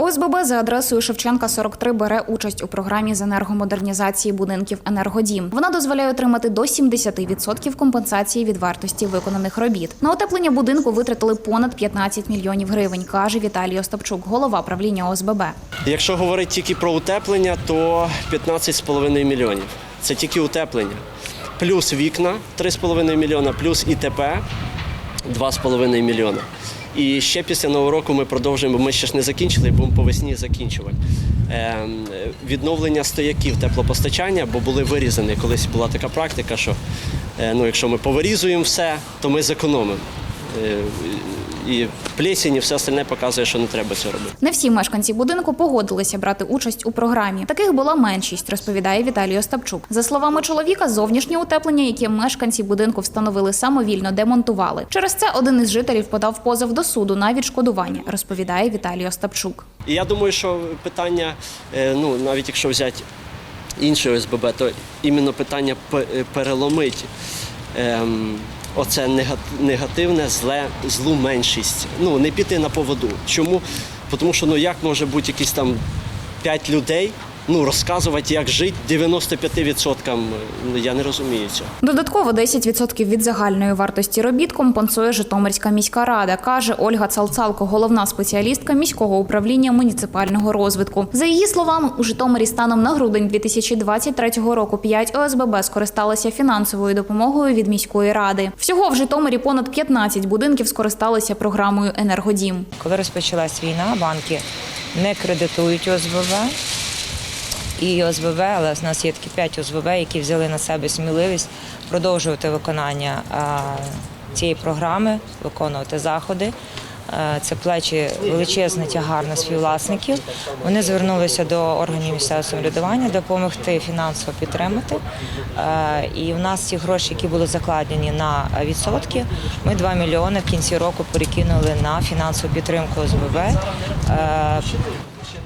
ОСББ за адресою Шевченка 43 бере участь у програмі з енергомодернізації будинків Енергодім. Вона дозволяє отримати до 70% компенсації від вартості виконаних робіт. На утеплення будинку витратили понад 15 мільйонів гривень, каже Віталій Остапчук, голова правління ОСББ. Якщо говорити тільки про утеплення, то 15,5 мільйонів. Це тільки утеплення. Плюс вікна 3,5 мільйона, плюс ІТП 2,5 мільйона. І ще після нового року ми продовжуємо. Ми ще ж не закінчили, будемо по весні закінчувати. Ем, відновлення стояків теплопостачання, бо були вирізані. Колись була така практика, що е, ну, якщо ми повирізуємо все, то ми зекономимо. І плесінь і все остальне показує, що не треба цього робити. Не всі мешканці будинку погодилися брати участь у програмі. Таких була меншість, розповідає Віталій Остапчук. За словами чоловіка, зовнішнє утеплення, яке мешканці будинку встановили самовільно, демонтували. Через це один із жителів подав позов до суду на відшкодування, розповідає Віталій Остапчук. І я думаю, що питання, е, ну навіть якщо взяти інше ОСББ, то іменно питання е, переломить ем, оце нега- негативне, зле, злу меншість. Ну, не піти на поводу. Чому? Тому що ну як може бути якісь там п'ять людей, ну розказувати, як жити 95%, ну, я не розумію цього. Додатково 10% від загальної вартості робіт компенсує Житомирська міська рада, каже Ольга Цалцалко, головна спеціалістка міського управління муніципального розвитку. За її словами, у Житомирі станом на грудень 2023 року 5 ОСББ скористалися фінансовою допомогою від міської ради. Всього в Житомирі понад 15 будинків скористалися програмою Енергодім. Коли розпочалась війна, банки не кредитують ОСББ. І ОСББ, але в нас є такі 5 ОСББ, які взяли на себе сміливість продовжувати виконання цієї програми, виконувати заходи. Е, Це плечі величезний тягар на співвласників. Вони звернулися до органів місцевого самоврядування допомогти фінансово підтримати. Е, І в нас ці гроші, які були закладені на відсотки, ми 2 мільйони в кінці року перекинули на фінансову підтримку ОСББ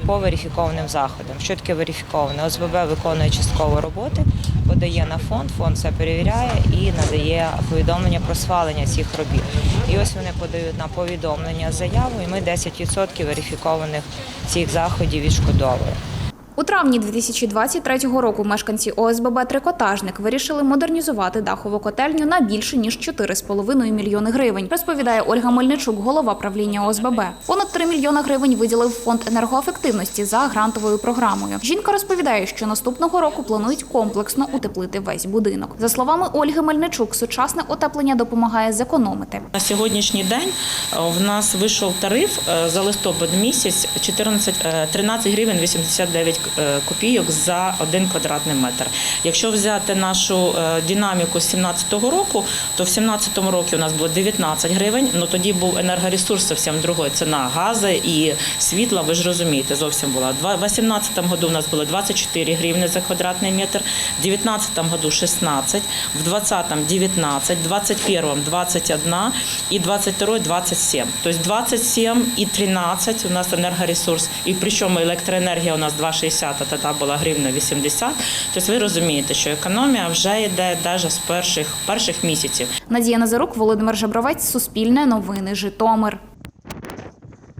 по верифікованим заходам. Що таке верифіковане? ОСББ виконує частково роботи, подає на фонд, фонд це перевіряє і надає повідомлення про схвалення цих робіт. І ось вони подають на повідомлення заяву, і ми 10% верифікованих цих заходів відшкодовуємо. У травні 2023 року мешканці ОСББ Трикотажник вирішили модернізувати дахову котельню на більше ніж 4,5 мільйони гривень. Розповідає Ольга Мельничук, голова правління ОСББ. Понад 3 мільйона гривень виділив фонд енергоефективності за грантовою програмою. Жінка розповідає, що наступного року планують комплексно утеплити весь будинок. За словами Ольги Мельничук, сучасне утеплення допомагає зекономити. На сьогоднішній день е, в нас вийшов тариф е, за листопад місяць 14, е, 13 гривень 89 е, копійок за один квадратний метр. Якщо взяти нашу е, динаміку з 2017 року, то в 2017 році у нас було 19 гривень, ну тоді був енергоресурс зовсім другої ціна газу і світла, ви ж розумієте, зовсім була. В 2018 году у нас було 24 гривні за квадратний метр, в 2019 году 16, в 2020 19, в 2021 21 и 22 27. То есть 27 и 13 у нас енергоресурс, і причому електроенергія у нас 2,60, а тоді була гривна 80. Тобто ви розумієте, що економія вже йде навіть з перших, перших місяців. Надія Назарук, Володимир Жабровець, Суспільне новини, Житомир.